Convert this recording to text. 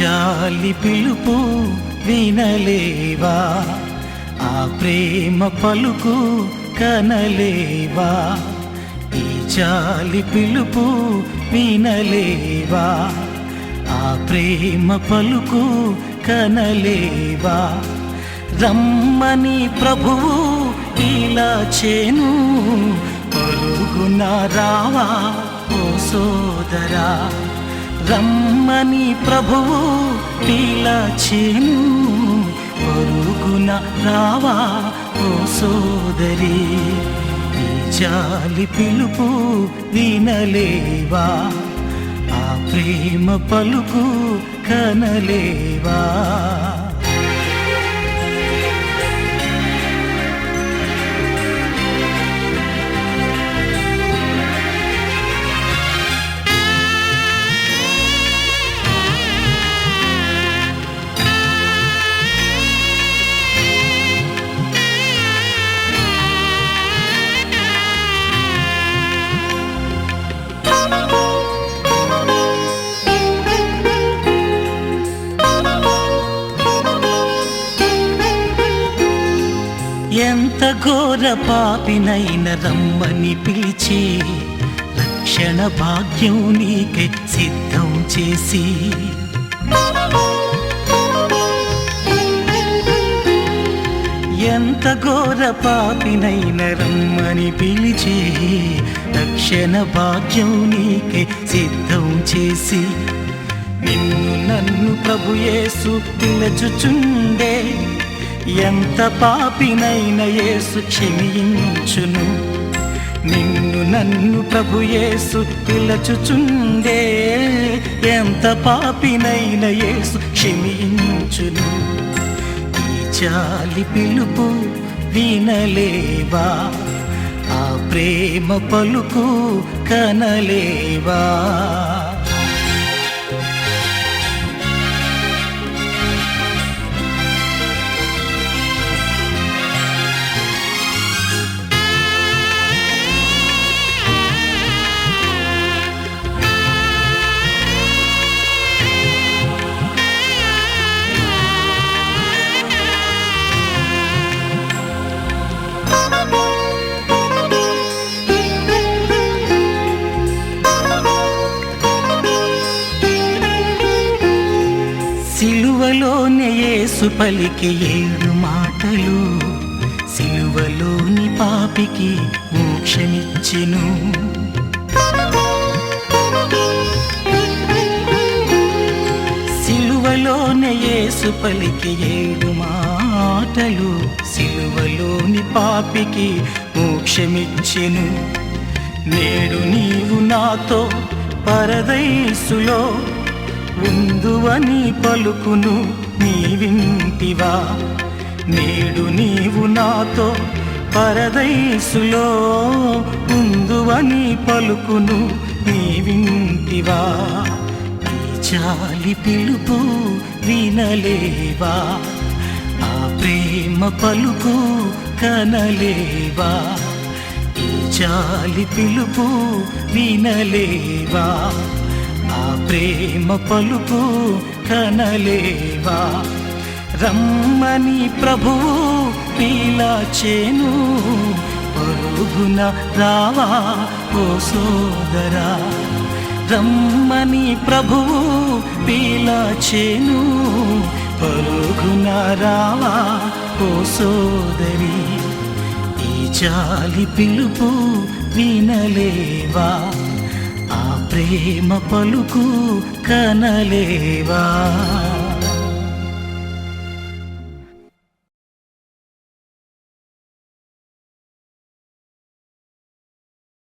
జాలి పిలుపు వినలేవా? ఆ ప్రేమ పలుకు కనలేవా? ఈ జాలి పిలుపు వినలేవా? ఆ ప్రేమ పలుకు కనలేవా? రమ్మని ప్రభువు ఇలా చేను పలుగున రావా ఓ సోదరా? రమ్మని ప్రభువు ఇలా చేను పరుగున రావా ఓ సోదరి. ఈ జాలి పిలుపు వినలేవా? ఆ ప్రేమ పలుకు కనలేవా? ఘోర పాపినైన రమ్మని పిలిచి లక్షణ భాగ్యం నీకే సిద్ధం చేసి. ఎంత ఘోర పాపినైన రమ్మని పిలిచి రక్షణ భాగ్యం నీకే సిద్ధం చేసి. నిన్ను నన్ను ప్రభుయేసు పిలచుచుండే ఎంత పాపినైన యేసు క్షమించును. నిన్ను నన్ను ప్రభు యేసు పిలచుచుండే. ఎంత పాపినైన యేసు క్షమించును. ఈ చాలి పిలుపు వినలేవా? ఆ ప్రేమ పలుకు కనలేవా? యేసు పలికి ఏడు మాటలు సిలువలోని పాపికి మోక్షమిచ్చెను. సిలువలోని యేసు పలికి ఏడు మాటలు సిలువలోని పాపికి మోక్షమిచ్చెను. నేడు నీవు నాతో పరదైసులో ఉందువని పలుకును. నీ వింటివా నేడు నీవు నాతో పరదైసులో ఉందువని పలుకును నీ వింటివా నీ చాలి పిలుపు వినలేవా? ఆ ప్రేమ పలుకు కనలేవా? ఈ చాలి పిలుపు వినలేవా? ఆ ప్రేమ పలుపు కనలేవా? రమ్మని ప్రభువు పీలాచేను పరుగున రావా ఓ సోదరా? రమ్మని ప్రభువు పీలాచేను పరుగున రావా ఓ సోదరి? ఈ జాలి పిలుపు వినలేవా? ప్రేమ పలుకు కనలేవా?